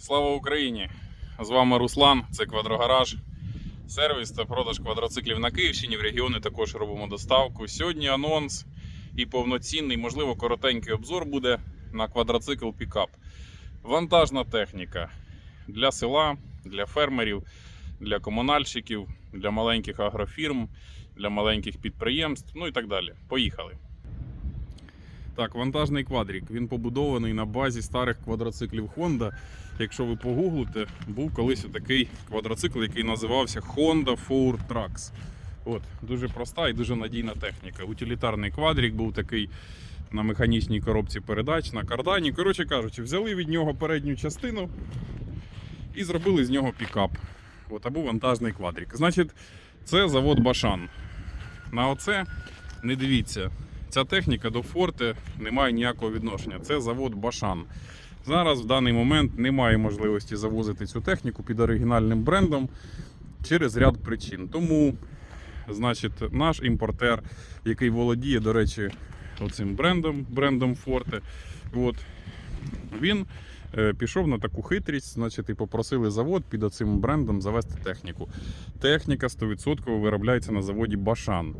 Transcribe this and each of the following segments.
Слава Україні! З вами Руслан, це Квадрогараж. Сервіс та продаж квадроциклів на Київщині. В регіони також робимо доставку. Сьогодні анонс і повноцінний, можливо, коротенький обзор буде на квадроцикл пікап. Вантажна техніка для села, для фермерів, для комунальщиків, для маленьких агрофірм, для маленьких підприємств, ну і так далі. Поїхали. Так, вантажний квадрік. Він побудований на базі старих квадроциклів Honda. Якщо ви погуглите, був колись такий квадроцикл, який називався Honda Four Trucks. От, дуже проста і дуже надійна техніка. Утилітарний квадрік був такий на механічній коробці передач, на кардані. Коротше кажучи, взяли від нього передню частину і зробили з нього пікап. От, або вантажний квадрік. Значить, це завод Башан. На оце не дивіться. Ця техніка до Форте не має ніякого відношення. Це завод Башан. Зараз в даний момент немає можливості завозити цю техніку під оригінальним брендом через ряд причин. Тому, значить, наш імпортер, який володіє, до речі, оцим брендом, брендом Форте, от, він е, пішов на таку хитрість, значить, і попросили завод під оцим брендом завести техніку. Техніка 100% виробляється на заводі Башан.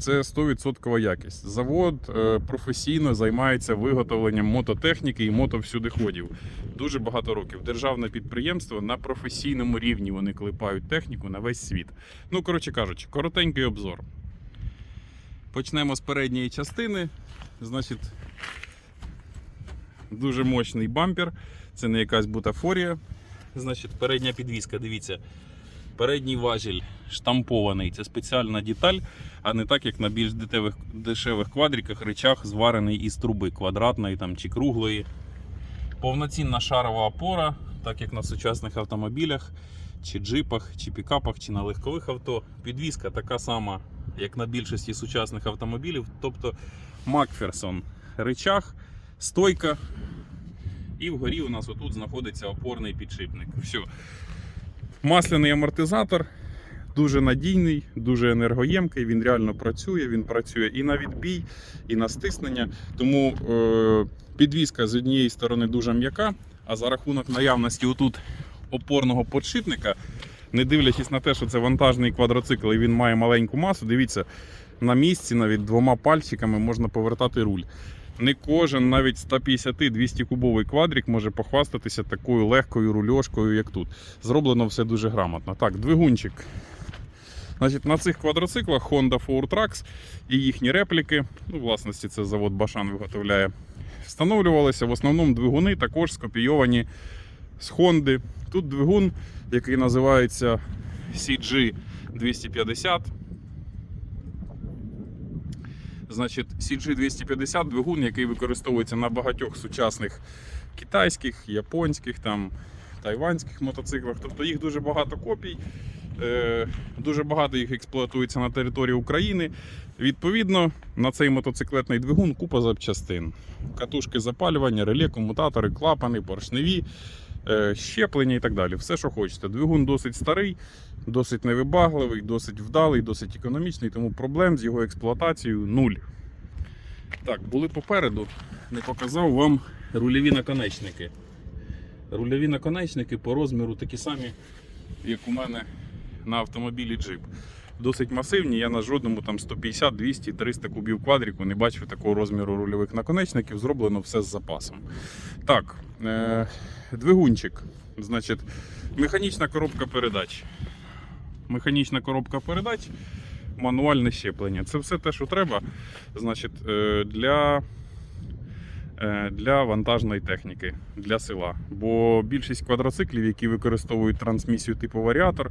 Це 100% якість. Завод е, професійно займається виготовленням мототехніки і мотовсюдиходів. Дуже багато років. Державне підприємство на професійному рівні вони клепають техніку на весь світ. Ну, коротше кажучи, коротенький обзор. Почнемо з передньої частини. Значить, дуже мощний бампер. Це не якась бутафорія. Значить, передня підвіска, дивіться. Передній важіль штампований. Це спеціальна деталь, а не так, як на більш дешевих, квадриках речах зварений із труби квадратної там, чи круглої. Повноцінна шарова опора, так як на сучасних автомобілях, чи джипах, чи пікапах, чи на легкових авто. Підвіска така сама, як на більшості сучасних автомобілів. Тобто Макферсон речах, стойка. І вгорі у нас отут знаходиться опорний підшипник. Все. Масляний амортизатор дуже надійний, дуже енергоємкий. Він реально працює. Він працює і на відбій, і на стиснення. Тому е, підвіска з однієї сторони дуже м'яка, а за рахунок наявності отут опорного подшипника, не дивлячись на те, що це вантажний квадроцикл і він має маленьку масу, дивіться, на місці навіть двома пальчиками можна повертати руль. Не кожен, навіть 150-200 кубовий квадрик може похвастатися такою легкою рульошкою, як тут. Зроблено все дуже грамотно. Так, двигунчик. Значить, на цих квадроциклах Honda Trucks і їхні репліки, ну, власності це завод Башан виготовляє, встановлювалися в основному двигуни також скопійовані з Honda. Тут двигун, який називається CG 250. Значить, CG250 двигун, який використовується на багатьох сучасних китайських, японських, там, тайванських мотоциклах. Тобто їх дуже багато копій, е, дуже багато їх експлуатується на території України. Відповідно, на цей мотоциклетний двигун купа запчастин. Катушки запалювання, реле, комутатори, клапани, поршневі, щеплення і так далі. Все, що хочете. Двигун досить старий, досить невибагливий, досить вдалий, досить економічний, тому проблем з його експлуатацією нуль. Так, були попереду, не показав вам рульові наконечники. Рульові наконечники по розміру такі самі, як у мене на автомобілі Jeep. Досить масивні, я на жодному там 150, 200, 300 кубів квадріку не бачив такого розміру рульових наконечників, зроблено все з запасом. Так, е- двигунчик. Значить, механічна коробка передач. Механічна коробка передач, мануальне щеплення. Це все те, що треба значить, е, для, для вантажної техніки, для села. Бо більшість квадроциклів, які використовують трансмісію типу варіатор,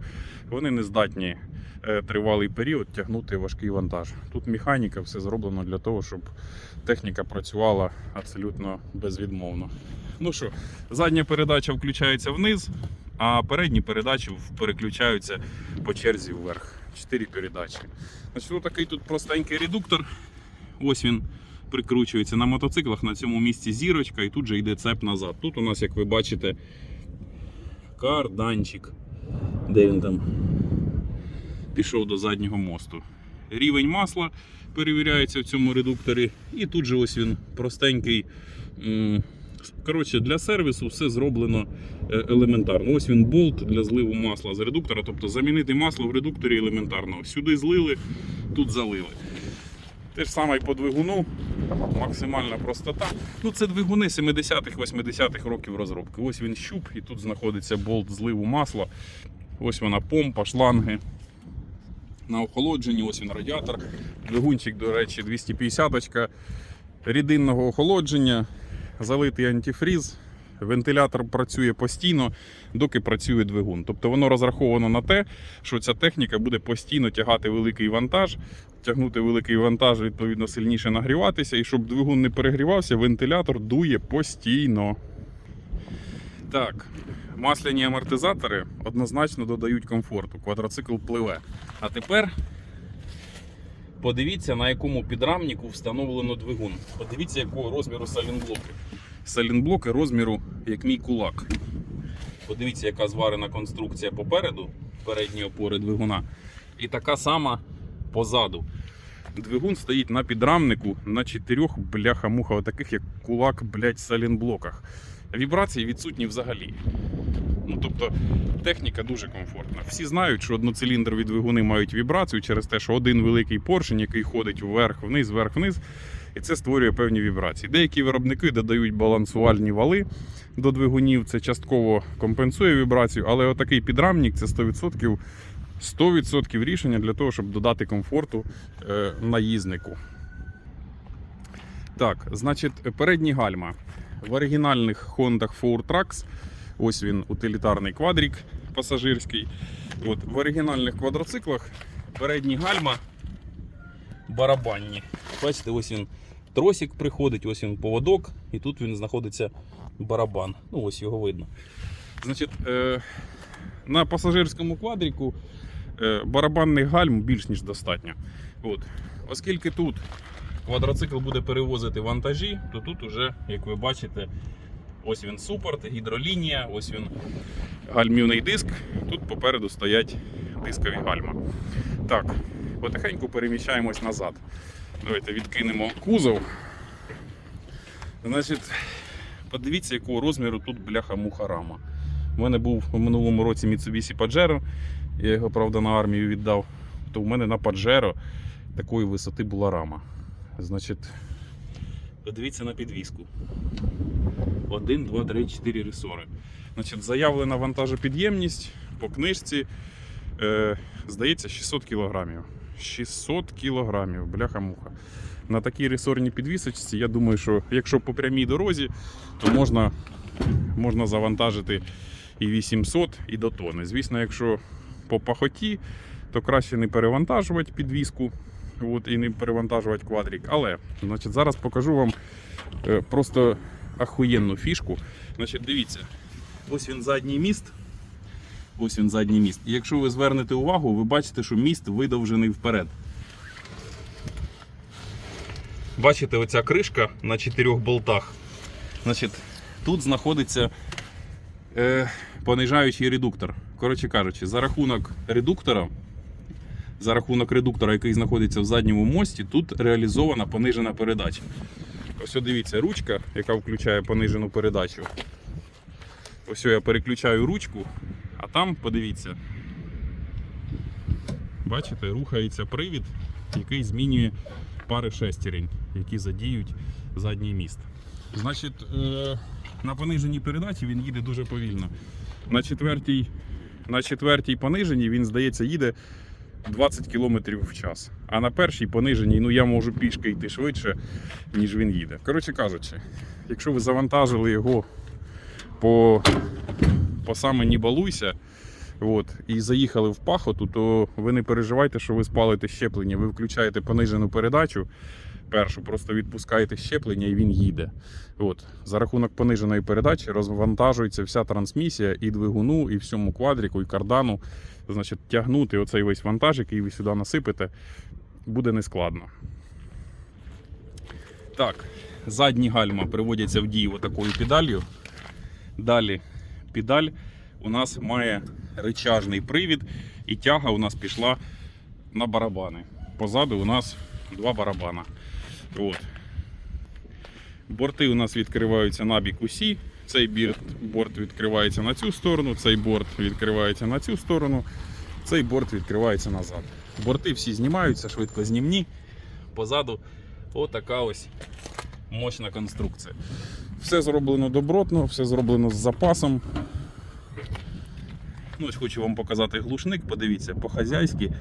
вони не здатні е, тривалий період тягнути важкий вантаж. Тут механіка, все зроблено для того, щоб техніка працювала абсолютно безвідмовно. Ну що, задня передача включається вниз, а передні передачі переключаються по черзі вверх. Чотири передачі. Значить, такий тут простенький редуктор. Ось він прикручується на мотоциклах. На цьому місці зірочка, і тут же йде цеп назад. Тут у нас, як ви бачите, карданчик. Де він там пішов до заднього мосту. Рівень масла перевіряється в цьому редукторі. І тут же ось він простенький Коротше, для сервісу все зроблено е, елементарно. Ось він болт для зливу масла з редуктора. Тобто замінити масло в редукторі елементарно. Сюди злили, тут залили. Те ж саме і по двигуну, максимальна простота. Ну, це двигуни 70-х, 80-х років розробки. Ось він щуп, і тут знаходиться болт зливу масла. Ось вона помпа, шланги. На охолодженні, ось він радіатор. Двигунчик, до речі, 250 очка рідинного охолодження, залитий антифріз. Вентилятор працює постійно, доки працює двигун. Тобто воно розраховано на те, що ця техніка буде постійно тягати великий вантаж, тягнути великий вантаж, відповідно, сильніше нагріватися. І щоб двигун не перегрівався, вентилятор дує постійно. Так, масляні амортизатори однозначно додають комфорту. Квадроцикл пливе. А тепер подивіться, на якому підрамнику встановлено двигун. Подивіться, якого розміру салінблоки. Салінблоки розміру, як мій кулак. Подивіться, яка зварена конструкція попереду, передні опори двигуна. І така сама позаду. Двигун стоїть на підрамнику на чотирьох бляха-муха, отаких як кулак, блядь, салінблоках. Вібрації відсутні взагалі. Ну, тобто техніка дуже комфортна. Всі знають, що одноциліндрові двигуни мають вібрацію через те, що один великий поршень, який ходить вверх-вниз, вверх-вниз, і це створює певні вібрації. Деякі виробники додають балансувальні вали до двигунів, це частково компенсує вібрацію, але отакий підрамник це 100%. 100% рішення для того, щоб додати комфорту е, наїзнику. Так, значить, передні гальма. В оригінальних Honda Four Trucks, ось він, утилітарний квадрік пасажирський. От, в оригінальних квадроциклах передні гальма барабанні. Бачите, ось він тросик приходить, ось він поводок, і тут він знаходиться барабан. Ну, ось його видно. Значить, е, на пасажирському квадріку е, барабанних гальм більш ніж достатньо. От. Оскільки тут квадроцикл буде перевозити вантажі, то тут уже, як ви бачите, ось він супорт, гідролінія, ось він гальмівний диск. Тут попереду стоять дискові гальма. Так, потихеньку переміщаємось назад. Давайте відкинемо кузов. Значить, подивіться, якого розміру тут бляха-муха рама. У мене був у минулому році Mitsubishi Pajero, я його, правда, на армію віддав. То в мене на Pajero такої висоти була рама. Значить, подивіться на підвіску. 1, 2, 3, 4 ресори. Значить, заявлена вантажопідємність по книжці, е, здається, 600 кілограмів. 600 кілограмів, бляха-муха. На такій ресорній підвісочці, я думаю, що якщо по прямій дорозі, то можна, можна завантажити і 800, і до тони. Звісно, якщо по пахоті, то краще не перевантажувати підвіску от, і не перевантажувати квадрік. Але значить, зараз покажу вам е, просто ахуєнну фішку. Значить, дивіться, ось він задній міст. Ось він задній міст. І якщо ви звернете увагу, ви бачите, що міст видовжений вперед. Бачите, оця кришка на чотирьох болтах. Значить, тут знаходиться е, понижаючий редуктор. Коротше кажучи, за рахунок редуктора, за рахунок редуктора, який знаходиться в задньому мості, тут реалізована понижена передача. Ось дивіться, ручка, яка включає понижену передачу. Ось я переключаю ручку, а там, подивіться, бачите, рухається привід, який змінює пари шестерень, які задіють задній міст. Значить, е, на пониженій передачі він їде дуже повільно. На четвертій, на четвертій пониженій він, здається, їде 20 км в час. А на першій пониженій, ну я можу пішки йти швидше, ніж він їде. Коротше кажучи, якщо ви завантажили його по, по саме не балуйся, от, і заїхали в пахоту, то ви не переживайте, що ви спалите щеплення. Ви включаєте понижену передачу. Першу просто відпускаєте щеплення і він їде. От. За рахунок пониженої передачі розвантажується вся трансмісія і двигуну, і всьому квадріку, і кардану. Значить, тягнути оцей весь вантаж, який ви сюди насипете, буде нескладно. Так, задні гальма приводяться в дію отакою педалью. Далі педаль у нас має речажний привід, і тяга у нас пішла на барабани. Позаду у нас два барабана. От. Борти у нас відкриваються на бік усі. Цей борт відкривається на цю сторону, цей борт відкривається на цю сторону, цей борт відкривається назад. Борти всі знімаються, швидко знімні. Позаду отака ось мощна конструкція. Все зроблено добротно, все зроблено з запасом. Ну, ось хочу вам показати глушник. Подивіться, по-хазяйськи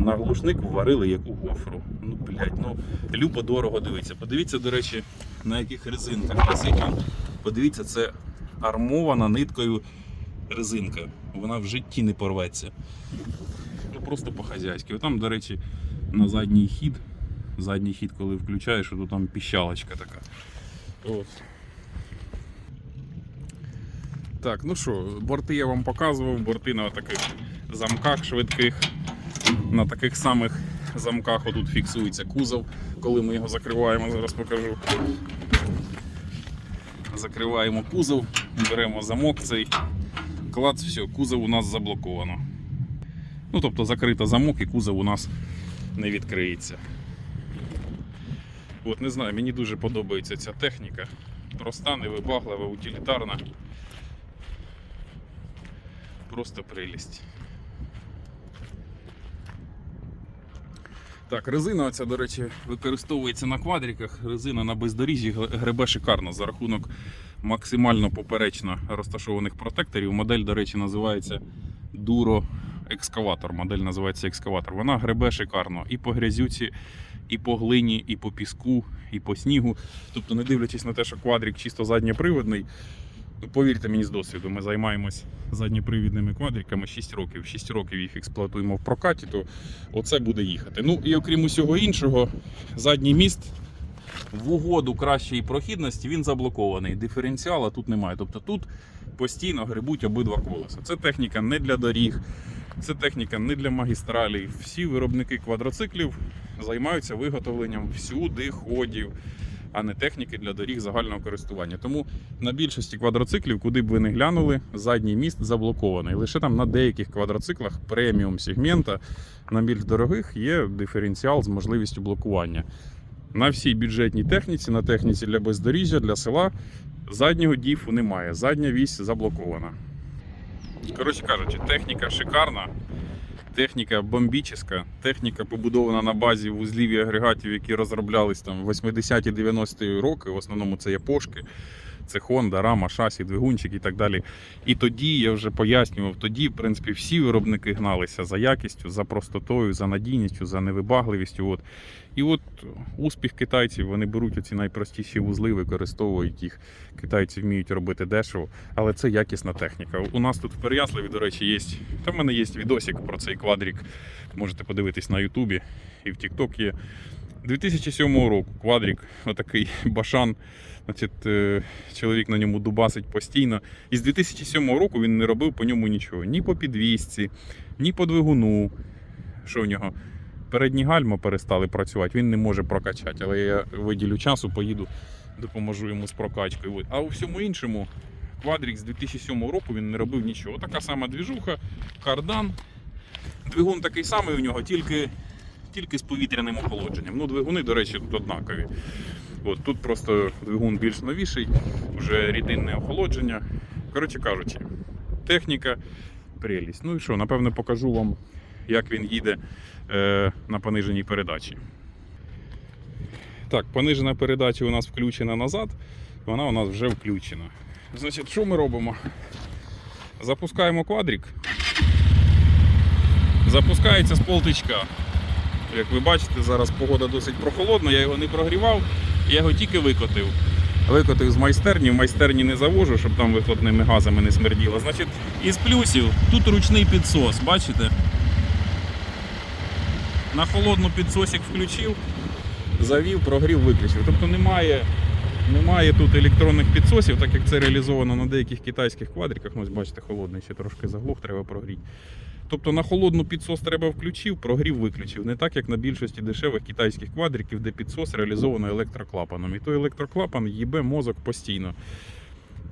на глушник вварили яку гофру. Ну, блядь, ну любо дорого дивиться. Подивіться, до речі, на яких резинках висить. Подивіться, це армована ниткою резинка. Вона в житті не порветься. Ну просто по-хазяйськи. Там, до речі, на задній хід. Задній хід, коли включаєш, то там піщалочка така. От. Так, ну що, борти я вам показував, борти на таких замках швидких. На таких самих замках отут фіксується кузов, коли ми його закриваємо, зараз покажу. Закриваємо кузов, беремо замок цей, клац, все, кузов у нас заблоковано. Ну, тобто закрито замок і кузов у нас не відкриється. От, не знаю, мені дуже подобається ця техніка. Проста, невибаглива, утилітарна. Просто прелість. Так, резина оця, до речі, використовується на квадриках. Резина на бездоріжжі гребе шикарно за рахунок максимально поперечно розташованих протекторів. Модель, до речі, називається Duro екскаватор. Модель називається екскаватор. Вона гребе шикарно і по грязюці, і по глині, і по піску, і по снігу. Тобто, не дивлячись на те, що квадрик чисто задньоприводний, повірте мені з досвіду, ми займаємось задньопривідними квадриками 6 років. 6 років їх експлуатуємо в прокаті, то оце буде їхати. Ну і окрім усього іншого, задній міст в угоду кращої прохідності він заблокований. Диференціала тут немає. Тобто тут постійно грибуть обидва колеса. Це техніка не для доріг, це техніка не для магістралей. Всі виробники квадроциклів займаються виготовленням всюди ходів, а не техніки для доріг загального користування. Тому на більшості квадроциклів, куди б ви не глянули, задній міст заблокований. Лише там на деяких квадроциклах преміум сегмента, на більш дорогих є диференціал з можливістю блокування. На всій бюджетній техніці, на техніці для бездоріжжя, для села заднього діфу немає. Задня вісь заблокована. Коротше кажучи, техніка шикарна, техніка бомбічна, техніка побудована на базі вузлів і агрегатів, які розроблялись там в 80-ті 90-ті роки. В основному це япошки, це Honda, Rama, шасі, двигунчик і так далі. І тоді я вже пояснював, тоді, в принципі, всі виробники гналися за якістю, за простотою, за надійністю, за невибагливістю. От. І от успіх китайців, вони беруть оці найпростіші вузли, використовують їх. Китайці вміють робити дешево, але це якісна техніка. У нас тут в Переяславі, до речі, є. Там в мене є відосик про цей квадрік. Можете подивитись на Ютубі і в TikTok є. 2007 року квадрік, отакий башан. Значить, е, чоловік на ньому дубасить постійно. І з 2007 року він не робив по ньому нічого. Ні по підвісці, ні по двигуну. Що в нього? Передні гальма перестали працювати, він не може прокачати. Але я виділю часу, поїду, допоможу йому з прокачкою. А у всьому іншому, квадрік з 2007 року він не робив нічого. Така сама двіжуха, кардан. Двигун такий самий у нього, тільки, тільки з повітряним охолодженням. Ну, двигуни, до речі, тут однакові. От, тут просто двигун більш новіший, вже рідинне охолодження. Коротше кажучи, техніка прелість. Ну і що, напевно, покажу вам, як він їде е, на пониженій передачі. Так, понижена передача у нас включена назад, вона у нас вже включена. Значить, що ми робимо? Запускаємо квадрик. Запускається з полтичка. Як ви бачите, зараз погода досить прохолодна, я його не прогрівав, я його тільки викотив. Викотив з майстерні, в майстерні не завожу, щоб там вихлопними газами не смерділо. Значить, із плюсів тут ручний підсос, бачите? На холодну підсосик включив, завів, прогрів, виключив. Тобто немає, немає тут електронних підсосів, так як це реалізовано на деяких китайських квадриках. Ну, ось бачите, холодний ще трошки заглох, треба прогріти. Тобто на холодну підсос треба включив, прогрів, виключив. Не так, як на більшості дешевих китайських квадриків, де підсос реалізовано електроклапаном. І той електроклапан їбе мозок постійно.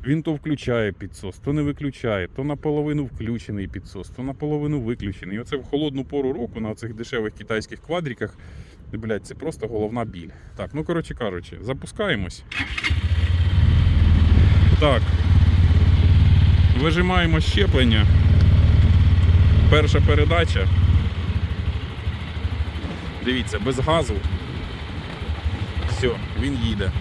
Він то включає підсос, то не виключає, то наполовину включений підсос, то наполовину виключений. І оце в холодну пору року на цих дешевих китайських квадриках Блять, це просто головна біль. Так, ну коротше кажучи, запускаємось. Так. Вижимаємо щеплення. Перша передача. Дивіться, без газу. Все, він їде.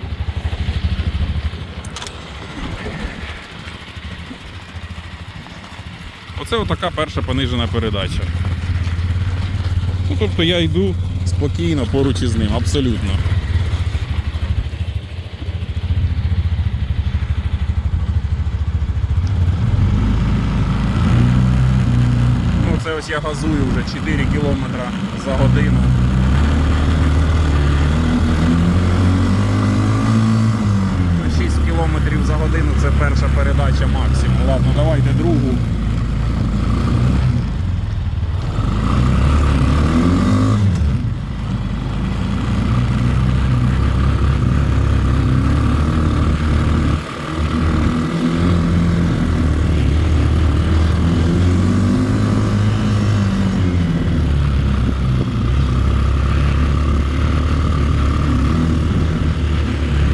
Оце отака перша понижена передача. Ну, тобто я йду спокійно поруч із ним, абсолютно. Ну, це ось я газую вже 4 км за годину. Ну, 6 км за годину це перша передача максимум. Ладно, давайте другу.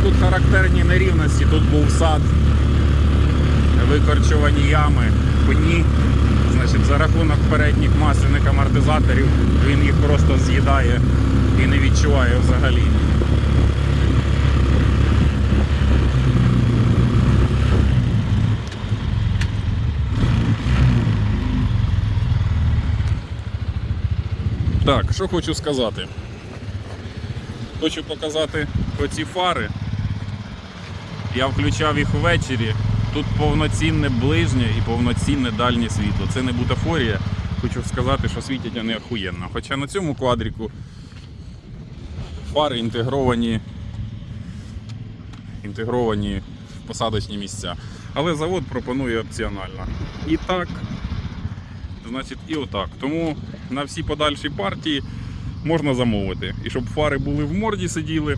Тут характерні нерівності, тут був сад, викорчувані ями, пні. Значить, за рахунок передніх масляних амортизаторів він їх просто з'їдає і не відчуває взагалі. Так, що хочу сказати. Хочу показати оці фари. Я включав їх ввечері. Тут повноцінне ближнє і повноцінне дальнє світло. Це не бутафорія. Хочу сказати, що світять вони охуєнно. Хоча на цьому квадріку фари інтегровані, інтегровані в посадочні місця. Але завод пропонує опціонально. І так, значить, і отак. Тому на всі подальші партії можна замовити. І щоб фари були в морді сиділи.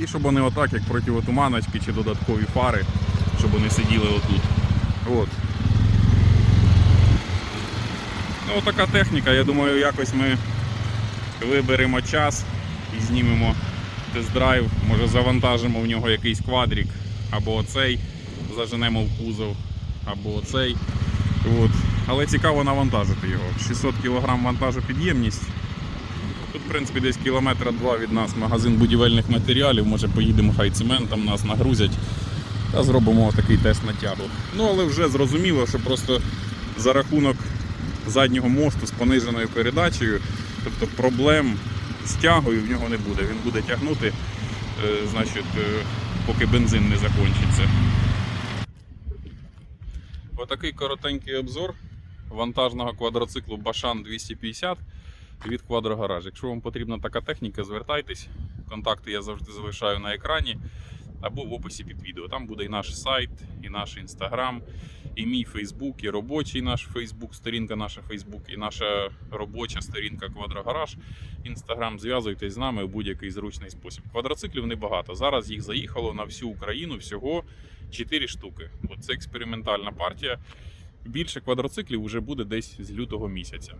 І щоб вони отак, як противотуманочки чи додаткові фари, щоб вони сиділи отут. От. Ну, така техніка, я думаю, якось ми виберемо час і знімемо тест-драйв, може завантажимо в нього якийсь квадрік, або оцей, заженемо в кузов, або оцей. От. Але цікаво навантажити його. 600 кг вантажопідємність. Тут, в принципі, десь кілометра два від нас магазин будівельних матеріалів. Може поїдемо, хай цементом нас нагрузять та зробимо такий тест на тягу. Ну, але вже зрозуміло, що просто за рахунок заднього мосту з пониженою передачею, тобто проблем з тягою в нього не буде. Він буде тягнути, е, значить, е, поки бензин не закінчиться. Отакий коротенький обзор вантажного квадроциклу Башан 250 від Квадрогараж. Якщо вам потрібна така техніка, звертайтесь. Контакти я завжди залишаю на екрані або в описі під відео. Там буде і наш сайт, і наш інстаграм, і мій Фейсбук, і робочий наш Фейсбук, сторінка наша Фейсбук, і наша робоча сторінка Квадрогараж. Інстаграм. Зв'язуйтесь з нами в будь-який зручний спосіб. Квадроциклів небагато. Зараз їх заїхало на всю Україну всього 4 штуки. От це експериментальна партія. Більше квадроциклів вже буде десь з лютого місяця.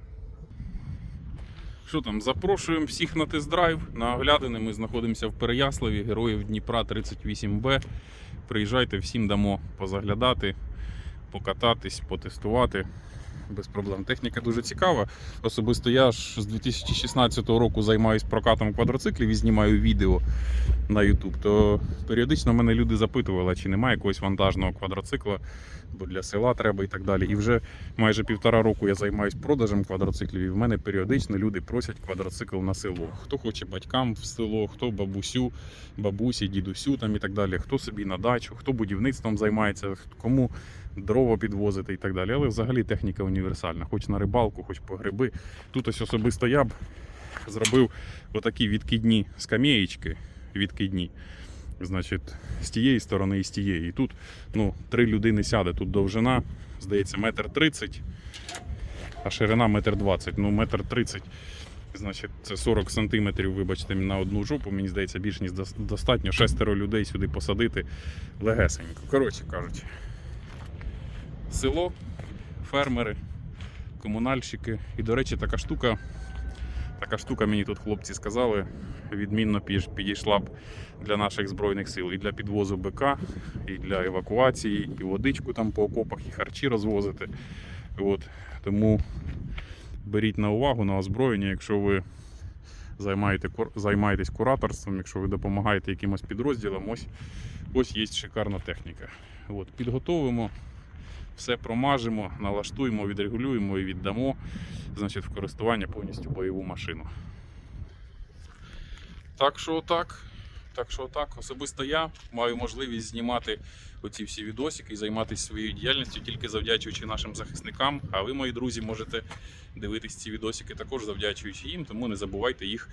Що там, запрошуємо всіх на тест-драйв. На оглядини ми знаходимося в Переяславі, героїв Дніпра 38Б. Приїжджайте, всім дамо позаглядати, покататись, потестувати. Без проблем. Техніка дуже цікава. Особисто я ж з 2016 року займаюся прокатом квадроциклів і знімаю відео на YouTube. То періодично мене люди запитували, чи немає якогось вантажного квадроцикла, бо для села треба і так далі. І вже майже півтора року я займаюся продажем квадроциклів, і в мене періодично люди просять квадроцикл на село. Хто хоче батькам в село, хто бабусю, бабусі, дідусю там і так далі, хто собі на дачу, хто будівництвом займається, кому дрова підвозити і так далі. Але взагалі техніка універсальна, хоч на рибалку, хоч по гриби. Тут ось особисто я б зробив отакі відкидні скам'єчки, відкидні. Значить, з тієї сторони і з тієї. І тут ну, три людини сяде. Тут довжина, здається, метр тридцять, а ширина метр двадцять. Ну, метр тридцять. Значить, це 40 сантиметрів, вибачте, на одну жопу. Мені здається, більш ніж достатньо. Шестеро людей сюди посадити легесенько. Коротше кажучи, село, фермери, комунальщики. І, до речі, така штука, Така штука мені тут хлопці сказали, відмінно підійшла б для наших збройних сил і для підвозу БК, і для евакуації, і водичку там по окопах, і харчі розвозити. От. Тому беріть на увагу на озброєння, якщо ви займаєте, займаєтесь кураторством, якщо ви допомагаєте якимось підрозділам, ось, ось є шикарна техніка. От. Підготовимо, все промажемо, налаштуємо, відрегулюємо і віддамо значить, в користування повністю бойову машину. Так що так. Так що так, особисто я маю можливість знімати оці всі відосики і займатися своєю діяльністю тільки завдячуючи нашим захисникам. А ви, мої друзі, можете дивитись ці відосики також завдячуючи їм, тому не забувайте їх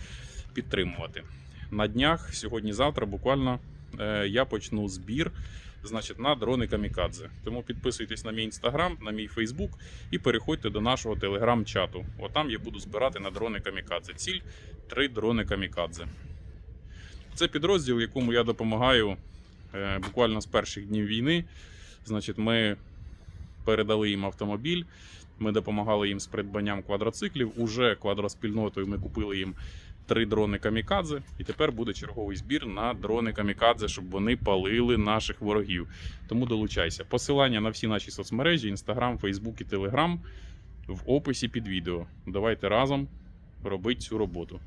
підтримувати. На днях, сьогодні-завтра, буквально е, я почну збір значить, на дрони Камікадзе. Тому підписуйтесь на мій інстаграм, на мій Фейсбук і переходьте до нашого телеграм-чату. Отам я буду збирати на дрони Камікадзе. Ціль три дрони Камікадзе. Це підрозділ, якому я допомагаю е, буквально з перших днів війни. Значить, ми передали їм автомобіль, ми допомагали їм з придбанням квадроциклів. Уже квадроспільнотою ми купили їм три дрони Камікадзе. І тепер буде черговий збір на дрони Камікадзе, щоб вони палили наших ворогів. Тому долучайся. Посилання на всі наші соцмережі: Інстаграм, Фейсбук і Телеграм в описі під відео. Давайте разом робити цю роботу.